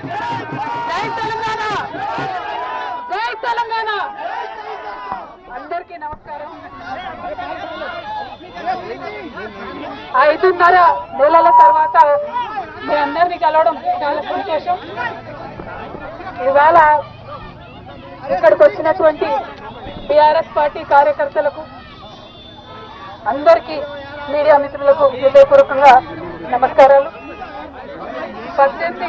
జై తెలంగాణ! జై తెలంగాణ! అందరికీ నమస్కారం. ఐదున్నర నెలల తర్వాత మీ అందరినీ కలవడం చాలా సంతోషం. ఇవాళ ఇక్కడికి వచ్చినటువంటి టిఆర్ఎస్ పార్టీ కార్యకర్తలకు అందరికీ మీడియా మిత్రులకు హృదయపూర్వకంగా నమస్కారాలు. పద్దెనిమిది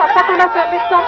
తప్పకుండా చెల్లిస్తాం